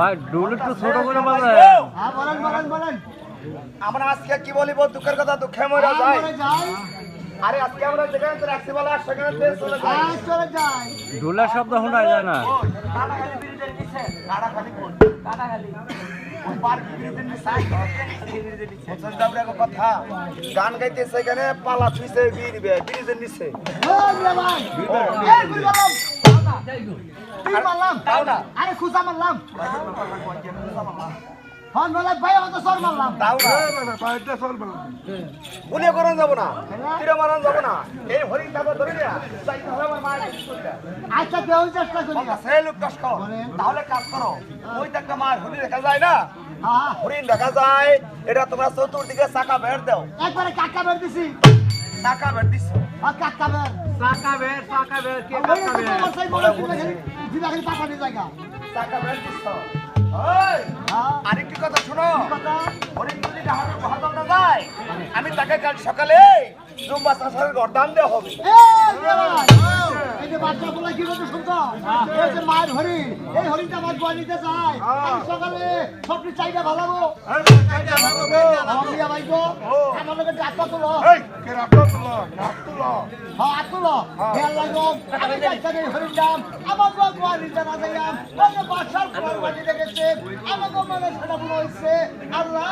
ভাই ডুল একটু ছোট করে বাজায় হ্যাঁ বলেন বলেন বলেন। আমরা আজকে কি বলিব? দুঃখের কথা দুঃখে মরে হ্যাঁ, যায় যাই। আরে আজকে আমরা যেখানে তো রাখছি বলা সেখানে তেল চলে যায় হ্যাঁ চলে যাই। ডুলের শব্দ শোনা যায় না। ব্রিজের নিচে। কোন? কাটাখালি ওই ব্রিজের নিচে। বুঝছেন তো আপনাকে কথা। গান গাইতে সেখানে পালা থুইছে বীর ব্রিজের নিচে। ভাই মারলাম মারলাম হ্যাঁ নলে ভাই অত সর মারলাম তাও না যাব না। তীরে মারান যাব না। এই হরিণ তাদের ধরে নিয়া যাইতে হবে আমার মায়ের আচ্ছা দেহ চেষ্টা করি। সেই লোক কাজ করো। তাহলে কাজ করো। ওই তো মার হরিণ দেখা যায় না? হ্যাঁ। হরিণ দেখা যায়। এটা তোমরা চতুর্দিকে চাকা বের দাও। একবারে কাকা বের দিছি। চাকা বের দিছ। হ্যাঁ কে খালি দিবা খালি জায়গা। আরেকটি কথা শুনো। না যায়। আমি তাকে কাল সকালে জুম্বা চাষের গরদান দেওয়া হবে। বাচ্চা বলে কি বলতে শুনছো এই যে মায়ের হরিণ এই হরিণটা আমার গোয়া নিতে চায়। আমি সকালে সবটি চাইটা ভালাবো। মিয়া ভাই গো আমার লোকের ডাক্তার তোলো হ্যাঁ। খেয়াল লাগো আমি যাইতাম এই হরিণ দাম আমার গোয়া গোয়া নিতে না যাইয়াম ওই যে বাচ্চার আমাকে মনে সেটা মনে হচ্ছে আল্লাহ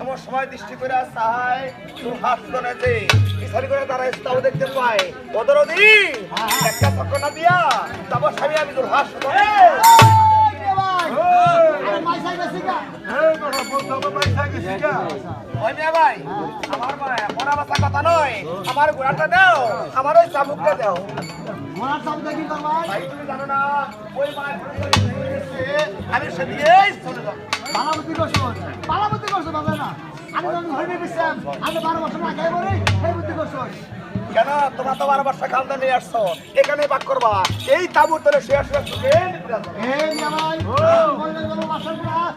আমার সময় দৃষ্টি করে চাই তোর হাত করে তারা তাও দেখতে পায় ওদের একটা চক্র না দিয়া তারপর স্বামী আমি তোর হাত কথা নয়। আমার গোড়াটা দাও আমার ওই চাবুকটা দাও। ঘোড়ার সামনে দেখি করবাই ভাই। তুমি জানো না ওই মায়ের ঘরে এসে আমি সে দিয়েই চলে যাব। পালাবতী করছ পালাবতী করছ বাবা না। আমি যখন ঘরে গেছিলাম আমি বারো বছর না খাই বলি সেই বুদ্ধি করছ কেন? তোমরা তো বারো বর্ষা খালদা নিয়ে আসছো। এখানে বাক করবা। এই তাবুর তলে শুয়ে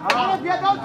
আরে দিয়ে দাও